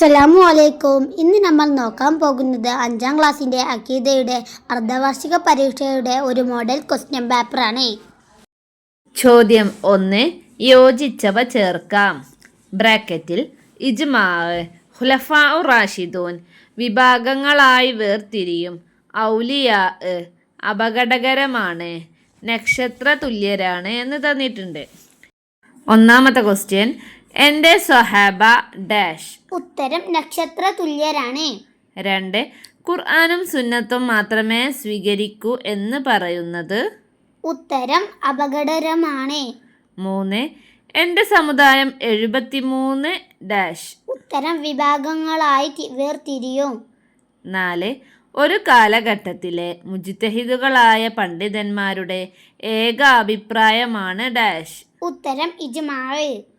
അസ്സലാമു അലൈക്കും ഇന്ന് നമ്മൾ നോക്കാൻ പോകുന്നത് അഞ്ചാം ക്ലാസ്സിന്റെ അക്കീതയുടെ അർദ്ധവാർഷിക പരീക്ഷയുടെ ഒരു മോഡൽ ക്വസ്റ്റ്യൻ പേപ്പറാണ് ചോദ്യം ഒന്ന് യോജിച്ചവ ചേർക്കാം. ബ്രാക്കറ്റിൽ ഇജ്മാവ് ഹുലഫാ റാഷിദൂൻ വിഭാഗങ്ങളായി വേർതിരിയും. ഔലിയ അപകടകരമാണ് നക്ഷത്ര തുല്യരാണ് എന്ന് തന്നിട്ടുണ്ട്. ഒന്നാമത്തെ ക്വസ്റ്റ്യൻ എന്റെ സ്വഹാബ ഡാഷ്. ഉത്തരം നക്ഷത്ര തുല്യരാണ്. രണ്ട് ഖുർആാനും സുന്നത്തും മാത്രമേ സ്വീകരിക്കൂ എന്ന് പറയുന്നത്. ഉത്തരം അപകടകരമാണ്. മൂന്ന് എന്റെ സമുദായം എഴുപത്തിമൂന്ന് ഡാഷ്. ഉത്തരം വിഭാഗങ്ങളായി വേർതിരിയും. നാല് ഒരു കാലഘട്ടത്തിലെ മുജിത്തഹിദുകളായ പണ്ഡിതന്മാരുടെ ഏക അഭിപ്രായമാണ് ഡാഷ്. ഉത്തരം ഇജ്മാവ്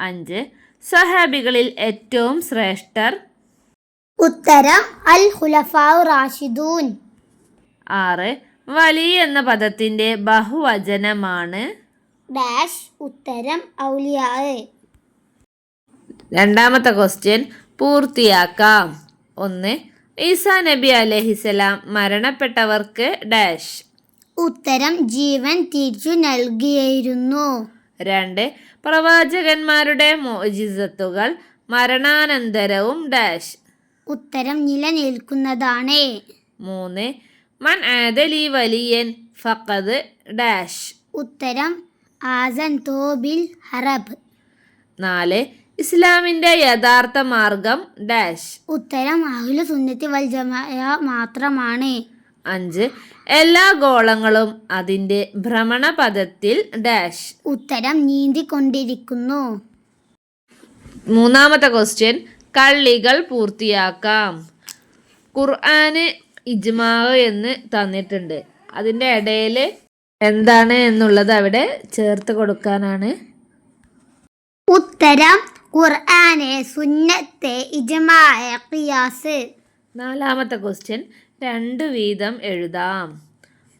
അഞ്ച്. സഹാബികളിൽ ഏറ്റവും ശ്രേഷ്ഠർ? ഉത്തരം അൽ ഹുലഫാവ് റാഷിദൂൻ. ആറ്. വലി എന്ന പദത്തിന്റെ ബഹുവചനമാണ്? ഡാഷ് ഉത്തരം ഔലിയാവ് രണ്ടാമത്തെ ക്വസ്റ്റ്യൻ പൂർത്തിയാക്കാം. ഒന്ന്. ഈസാ നബി അലഹിസലാം മരണപ്പെട്ടവർക്ക് ഡാഷ്. ഉത്തരം ജീവൻ തിരിച്ചു നൽകിയിരുന്നു. രണ്ട്. പ്രവാചകന്മാരുടെ മോജിസത്തുകൾ മരണാനന്തരവും ഡാഷ്. ഉത്തരം നിലനിൽക്കുന്നതാണ്. മൂന്ന്. മൻ ആദലി വലിയൻ ഫഖദ് ഡാഷ്. ഉത്തരം ആസൻ തോബിൽ ഹറബ്. നാല്. ഇസ്ലാമിന്റെ യഥാർത്ഥ മാർഗം ഡാഷ്. ഉത്തരം അഹ്ലു സുന്നത്തി വൽ ജമായ മാത്രമാണ്. അഞ്ച്. എല്ലാ ഗോളങ്ങളും അതിന്റെ ഭ്രമണപഥത്തിൽ ഡാഷ്. ഉത്തരം നീന്തിക്കൊണ്ടിരിക്കുന്നു. മൂന്നാമത്തെ ക്വസ്റ്റ്യൻ കള്ളികൾ പൂർത്തിയാക്കാം. ഖുർആന് ഇജ്മാവ് എന്ന് തന്നിട്ടുണ്ട്. അതിന്റെ ഇടയിൽ എന്താണ് എന്നുള്ളത് അവിടെ ചേർത്ത് കൊടുക്കാനാണ്. ഉത്തരം ഖുർആനെ സുന്നത്തെ ഇജ്മായ ഖിയാസ്. നാലാമത്തെ ക്വസ്റ്റ്യൻ രണ്ട് വീതം എഴുതാം.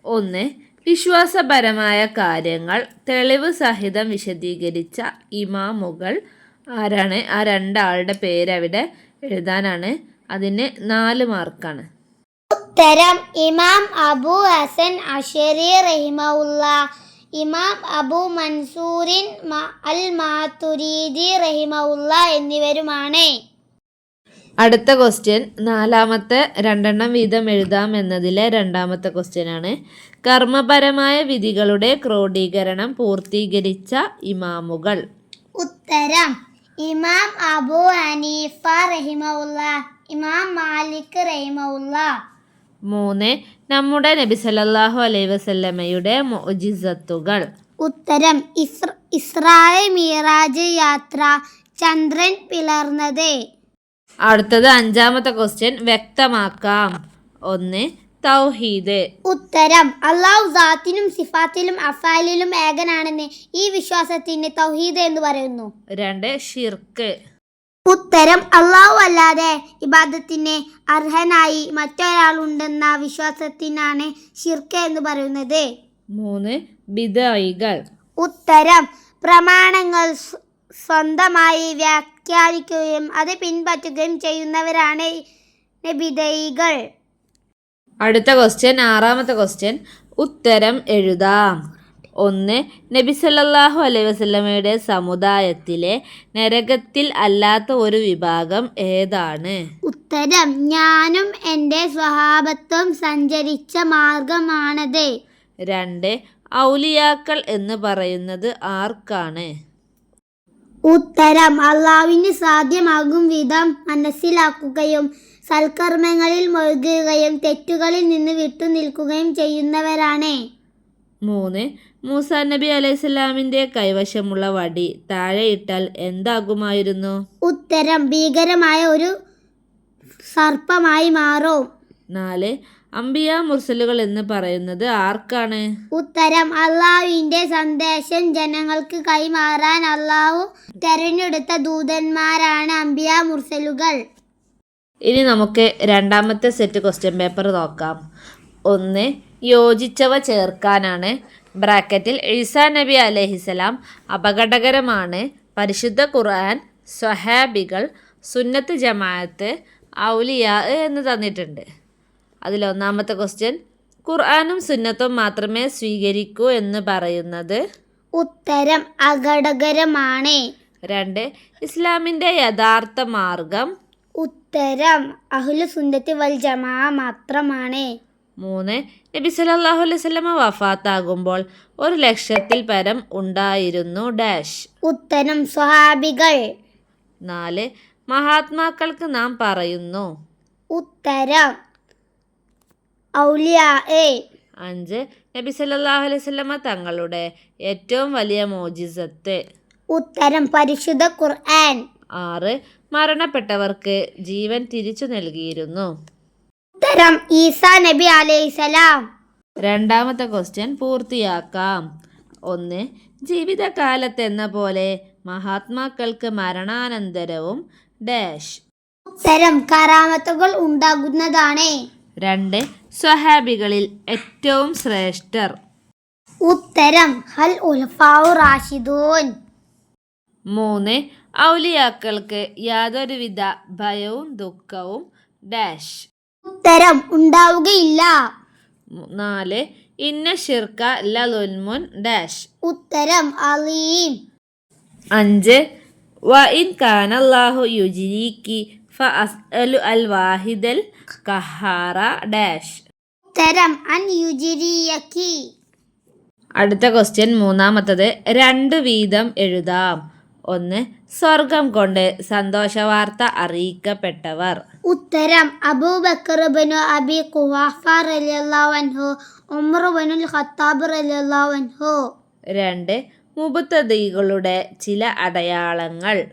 ഒന്ന് വിശ്വാസപരമായ കാര്യങ്ങൾ തെളിവ് സഹിതം വിശദീകരിച്ച ഇമാമുകൾ ആരാണ്? ആ രണ്ടാളുടെ പേര് അവിടെ എഴുതാനാണ്. അതിന് നാല് മാർക്കാണ് ഉത്തരം ഇമാം അബു ഹസൻ അഷരി റഹിമുള്ള ഇമാം അബു മൻസൂറിൻ അൽ മാതുരീദി റഹിമുള്ള എന്നിവരുമാണ്. അടുത്ത ക്വസ്റ്റ്യൻ നാലാമത്തെ രണ്ടെണ്ണം വീതം എഴുതാം എന്നതിലെ രണ്ടാമത്തെ ക്വസ്റ്റ്യൻ ആണ്. കർമ്മപരമായ വിധികളുടെ ക്രോഡീകരണം പൂർത്തീകരിച്ച ഇമാമുകൾ. ഉത്തരം ഇമാം അബു ഹനീഫ റഹിമുള്ള ഇമാം മാലിക് റഹിമുള്ള മൂന്ന് നമ്മുടെ നബി സല്ലല്ലാഹു അലൈഹി വസല്ലമയുടെ മോജിസത്തുകൾ ഉത്തരം ഇസ്ര ഇസ്രായ മീറാജ് യാത്ര ചന്ദ്രൻ പിളർന്നത്. അടുത്തത് അഞ്ചാമത്തെ ക്വസ്റ്റ്യൻ വ്യക്തമാക്കാം. ഒന്ന് തൗഹീദ്. ഉത്തരം. അള്ളാഹു സാത്തിനും സിഫാത്തിലും അഫാലിലും ഏകനാണെന്ന് ഈ വിശ്വാസത്തിന് തൗഹീദ് എന്ന് പറയുന്നു. രണ്ട് ഷിർക്ക്. ഉത്തരം. അള്ളാഹു അല്ലാതെ ഇബാദത്തിന് അർഹനായി മറ്റൊരാളുണ്ടെന്ന വിശ്വാസത്തിനാണ് ഷിർക്ക് എന്ന് പറയുന്നത്. മൂന്ന് ബിദൈകൾ ഉത്തരം. പ്രമാണങ്ങൾ സ്വന്തമായി സ്വന്തമായി വ്യാഖ്യാനിക്കുകയും അത് പിൻപറ്റുകയും ചെയ്യുന്നവരാണ് നബിദൈകൾ അടുത്ത ക്വസ്റ്റ്യൻ ആറാമത്തെ ക്വസ്റ്റ്യൻ ഉത്തരം എഴുതാം. ഒന്ന് നബി സല്ലല്ലാഹു അലൈഹി വസല്ലമയുടെ സമുദായത്തിലെ നരകത്തിൽ അല്ലാത്ത ഒരു വിഭാഗം ഏതാണ്? ഉത്തരം ഞാനും എന്റെ സ്വഭാവത്വം സഞ്ചരിച്ച മാർഗമാണത്. രണ്ട് ഔലിയാക്കൾ എന്ന് പറയുന്നത് ആർക്കാണ്? ഉത്തരം. അള്ളാവിന് സാധ്യമാകും വിധം മനസ്സിലാക്കുകയും സൽക്കർമ്മങ്ങളിൽ മുഴുകുകയും തെറ്റുകളിൽ നിന്ന് വിട്ടുനിൽക്കുകയും ചെയ്യുന്നവരാണ്. മൂന്ന്. മൂസ നബി അലൈഹിസ്ലാമിന്റെ കൈവശമുള്ള വടി താഴെയിട്ടാൽ എന്താകുമായിരുന്നു? ഉത്തരം ഭീകരമായ ഒരു സർപ്പമായി മാറും. നാല്. അംബിയ മുർസലുകൾ എന്ന് പറയുന്നത് ആർക്കാണ്? ഉത്തരം അള്ളാഹുവിന്റെ സന്ദേശം ജനങ്ങൾക്ക് കൈമാറാൻ അള്ളാഹു തെരഞ്ഞെടുത്ത ദൂതന്മാരാണ് അംബിയ മുർസലുകൾ. ഇനി നമുക്ക് രണ്ടാമത്തെ സെറ്റ് ക്വസ്റ്റ്യൻ പേപ്പർ നോക്കാം. ഒന്ന് യോജിച്ചവ ചേർക്കാനാണ്. ബ്രാക്കറ്റിൽ ഈസാ നബി അലഹിസലാം അപകടകരമാണ്. പരിശുദ്ധ ഖുർആൻ സ്വഹാബികൾ സുന്നത്ത് ജമാഅത്ത് ഔലിയ എന്ന് തന്നിട്ടുണ്ട്. അതിലൊന്നാമത്തെ ക്വസ്റ്റ്യൻ ഖുർആാനും സുന്നത്തും മാത്രമേ സ്വീകരിക്കൂ എന്ന് പറയുന്നത്. ഉത്തരം അഘടകരമാണ് രണ്ട് ഇസ്ലാമിന്റെ യഥാർത്ഥ മാർഗം. ഉത്തരം അഹ്ലു സുന്നത്തി വൽ ജമാ മാത്രമാണ്. മൂന്ന് നബി സല്ലല്ലാഹു അലൈഹി വസല്ലമ വഫാത്താകുമ്പോൾ ഒരു ലക്ഷത്തിൽ പരം ഉണ്ടായിരുന്നു ഡാഷ്. ഉത്തരം സ്വഹാബികൾ. നാല് മഹാത്മാക്കൾക്ക് നാം പറയുന്നു. ഉത്തരം അഞ്ച്. നബി സല്ലല്ലാഹു അലൈഹി വസല്ലമ തങ്ങളുടെ ഏറ്റവും വലിയ മോജിസത്ത് ഉത്തരം പരിശുദ്ധ ഖുർആൻ. ആറ്. മരണപ്പെട്ടവർക്ക് ജീവൻ തിരിച്ചു നൽകിയിരുന്നു. ഉത്തരം ഈസാ നബി അലൈഹിസലാം രണ്ടാമത്തെ ക്വസ്റ്റ്യൻ പൂർത്തിയാക്കാം. ഒന്ന്. ജീവിതകാലത്തെന്ന പോലെ മഹാത്മാക്കൾക്ക് മരണാനന്തരവും ഡാഷ്. ഉത്തരം കറാമത്തുകൾ ഉണ്ടാകുന്നതാണ്. രണ്ട്. സ്വഹാബികളിൽ ഏറ്റവും ശ്രേഷ്ഠർ. ഉത്തരം ഹൽ ഉൽഫാവു റാഷിദൂൻ. മൂന്ന് ഔലിയാക്കൾക്ക് യാതൊരുവിധ ഭയവും ദുഃഖവും ഡാഷ്. ഉത്തരം ഉണ്ടാവുകയില്ല. നാല് ഇന്ന ഷിർക്ക ലലുൽമുൻ ഡാഷ്. ഉത്തരം അലീം. അഞ്ച് വ ഇൻ കാനല്ലാഹു യുജിരിക്കി ഫ അസ്അലു അൽ വാഹിദൽ കഹാറ ഡാഷ്. ഉത്തരം അൻ യുജിരിയക്കി. അടുത്ത ക്വസ്റ്റ്യൻ മൂന്നാമത്തത് രണ്ട് വീതം എഴുതാം. ഒന്ന് സ്വർഗം കൊണ്ട് സന്തോഷവാർത്ത അറിയിക്കപ്പെട്ടവർ. ഉത്തരം Abu Bakr Banu Abi Quhafa Khattab രണ്ട് മുബത്തതികളുടെ ചില അടയാളങ്ങൾ.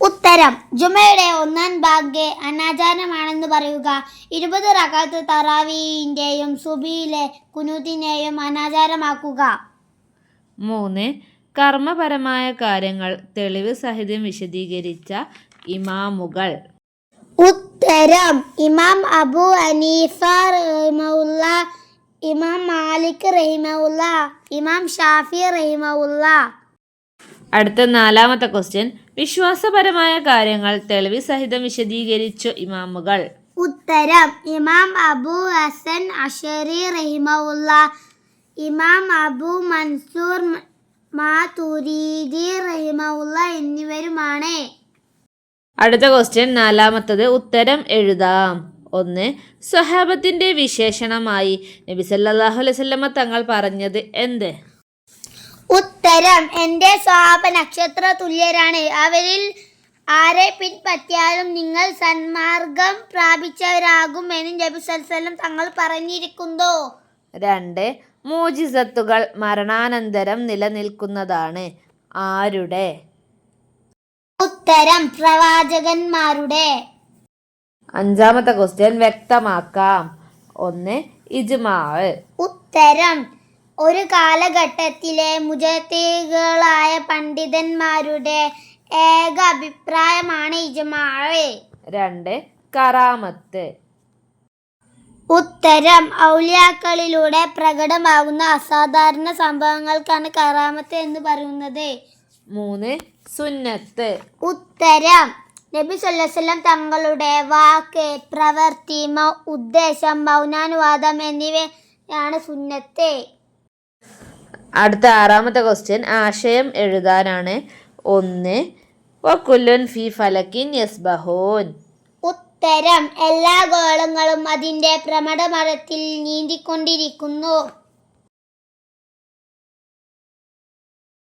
ഉത്തരം. ജുമയുടെ ഒന്നാം ഭാഗ്യ അനാചാരമാണെന്ന് പറയുക. ഇരുപത് റകാത്ത് തറാവീന്റെയും സുബിയിലെ കുനൂത്തിനെയും അനാചാരമാക്കുക. മൂന്ന്. കർമ്മപരമായ കാര്യങ്ങൾ തെളിവ് സഹിതം വിശദീകരിച്ച ഇമാമുകൾ. ഉത്തരം. ഇമാം അബു അനീഫ റഹിമുള്ള ഇമാം മാലിക് റഹിമുള്ള ഇമാം ഷാഫി റഹിമഉല്ല അടുത്ത നാലാമത്തെ ക്വസ്റ്റ്യൻ വിശ്വാസപരമായ കാര്യങ്ങൾ തെളിവ് സഹിതം വിശദീകരിച്ചു ഇമാമുകൾ. ഉത്തരം ഇമാം അബു ഹസൻ അഷറി റഹിമുള്ള ഇമാം അബു മൻസൂർ മാതുരീദി റഹിമുള്ള എന്നിവരുമാണ്. അടുത്ത ക്വസ്റ്റ്യൻ നാലാമത്തത് ഉത്തരം എഴുതാം. ഒന്ന് സ്വഹാബത്തിന്റെ വിശേഷണമായി നബി അലൈഹി തങ്ങൾ പറഞ്ഞത് എന്ത്? ഉത്തരം. എന്റെ സ്വാപ നക്ഷത്ര തുല്യരാണ് അവരിൽ ആരെ പിൻപറ്റിയാലും നിങ്ങൾ സന്മാർഗം പ്രാപിച്ചവരാകും എന്ന് നബി സല്ലം തങ്ങൾ പറഞ്ഞിരിക്കുന്നു. രണ്ട്. മൂജിസത്തുകൾ മരണാനന്തരം നിലനിൽക്കുന്നതാണ്. ആരുടെ? ഉത്തരം. പ്രവാചകന്മാരുടെ. അഞ്ചാമത്തെ ക്വസ്റ്റ്യൻ വ്യക്തമാക്കാം. ഒന്ന് ഇജ്മാവ് ഉത്തരം. ഒരു കാലഘട്ടത്തിലെ മുജത്തികളായ പണ്ഡിതന്മാരുടെ ഏക അഭിപ്രായമാണ് ഇജമാഴ് രണ്ട് കറാമത്ത്. ഉത്തരം ഔലിയാക്കളിലൂടെ പ്രകടമാകുന്ന അസാധാരണ സംഭവങ്ങൾക്കാണ് കറാമത്ത് എന്ന് പറയുന്നത്. മൂന്ന് സുന്നത്ത്. ഉത്തരം നബി സല്ലം തങ്ങളുടെ വാക്ക് പ്രവൃത്തി ഉദ്ദേശം മൗനാനുവാദം എന്നിവയാണ് സുന്നത്ത്. അടുത്ത ആറാമത്തെ ക്വസ്റ്റ്യൻ ആശയം എഴുതാനാണ്. ഒന്ന് വക്കുല്ലുൻ ഫി ഫലക്കിൻ യസ്ബഹൂൻ. ഉത്തരം എല്ലാ ഗോളങ്ങളും അതിന്റെ ഭ്രമണപഥത്തിൽ നീന്തിക്കൊണ്ടിരിക്കുന്നു.